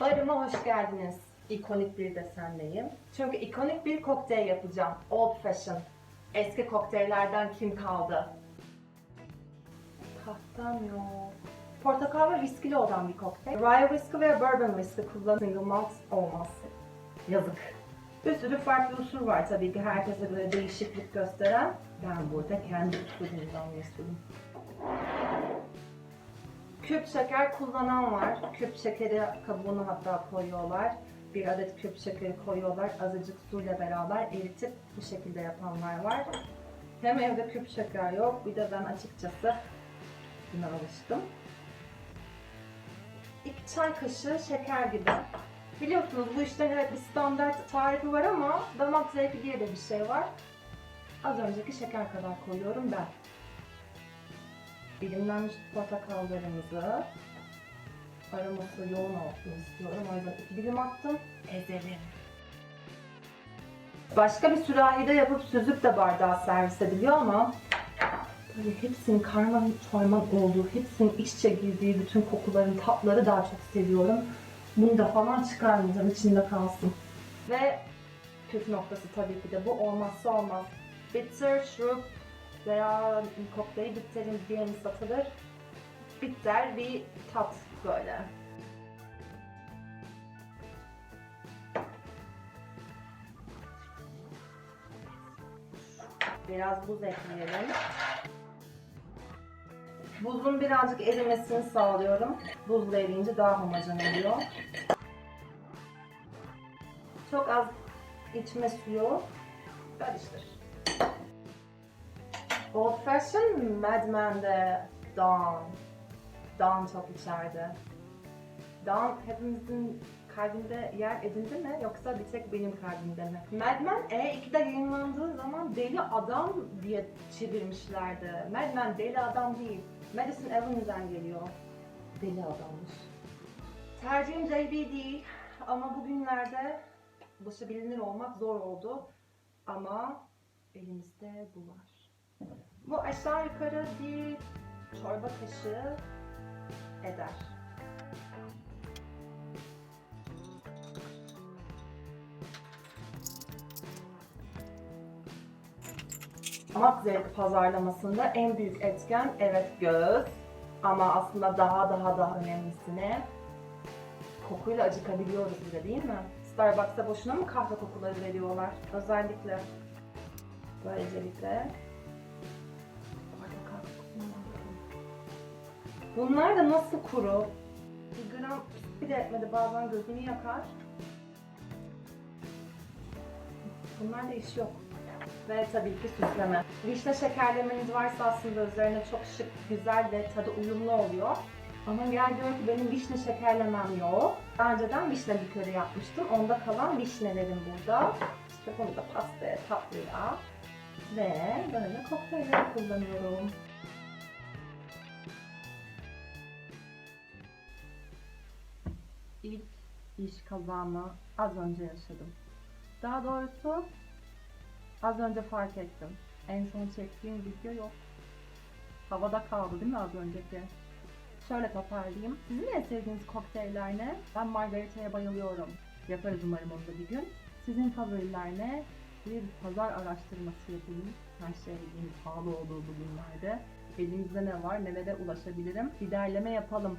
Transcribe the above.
Barıma hoş geldiniz. İkonik bir desendeyim. Çünkü ikonik bir kokteyl yapacağım. Old fashion. Eski kokteyllerden kim kaldı? Tahtam yok. Portakal ve viskili olan bir kokteyl. Rye whisky ve bourbon whisky kullanılan single malt olmaz. Yazık. Bir sürü farklı usul var tabii ki herkese göre değişiklik gösteren. Ben burada kendi usulümden mesulüm. Küp şeker kullanan var. Küp şekeri kabuğunu hatta koyuyorlar. Bir adet küp şekeri koyuyorlar. Azıcık suyla beraber eritip bu şekilde yapanlar var. Hem evde küp şeker yok. Bir de ben açıkçası buna alıştım. İki çay kaşığı şeker gibi. Biliyorsunuz bu işlerin evet bir standart tarifi var ama damak zevki diye de bir şey var. Az önceki şeker kadar koyuyorum ben. Dilimlenmiş portakallarımızı aroması yoğun olsun istiyorum. O yüzden iki dilim attım. Ezelim. Başka bir sürahide yapıp süzüp de bardağa servis ediliyor ama böyle hepsinin karman çorman olduğu, hepsinin işçe girdiği bütün kokuların tatları daha çok seviyorum. Bunu da falan çıkarmayacağım, içinde kalsın. Ve püf noktası tabii ki de bu olmazsa olmaz. Bitter şurup veya kokteyl bitterin diye mi satılır? Bitter bir tat böyle. Biraz buz ekleyelim. Buzun birazcık erimesini sağlıyorum. Buzla eriyince daha homojen oluyor. Çok az içme suyu. Karıştır. Fashion Mad Men'de Dawn. Dawn çok içeride. Dawn hepimizin kalbinde yer edindi mi yoksa bir tek benim kalbimde mi? Mad Men E2'de yayınlandığı zaman Deli Adam diye çevirmişlerdi. Mad Men Deli Adam değil. Madison Avenue'den geliyor. Deli Adammış. Tercihim JB değil ama bugünlerde ulaşabilir olmak zor oldu. Ama elimizde bu var. Bu aşağı yukarı bir çorba kaşığı eder. Damak zevki pazarlamasında en büyük etken evet göz ama aslında daha daha daha önemlisine kokuyla acıkabiliyoruz bile değil mi? Starbucks'a boşuna mı kahve kokuları veriyorlar? Özellikle böylelikle Bunlar da nasıl kuru? Bir gram bir de etmedi bazen gözünü yakar. Bunlar da iş yok. Ve tabii ki süsleme. Vişne şekerlemeniz varsa aslında üzerine çok şık, güzel ve tadı uyumlu oluyor. Ama gel gör ki benim vişne şekerlemem yok. Daha önceden vişne likörü yapmıştım. Onda kalan vişnelerim burada. İşte bunu da pastaya, tatlıya ve böyle kokteyller kullanıyorum. İlk iş kazamı az önce yaşadım. Daha doğrusu az önce fark ettim. En son çektiğim video yok. Havada kaldı değil mi az önceki? Şöyle toparlayayım. Sizin en sevdiğiniz kokteyller ne? Ben margarita'ya bayılıyorum. Yaparız umarım onu da bir gün. Sizin favoriler ne? Bir pazar araştırması yapayım. Her şeyin pahalı olduğu bugünlerde. Elimizde ne var, nelere ulaşabilirim? Bir derleme yapalım.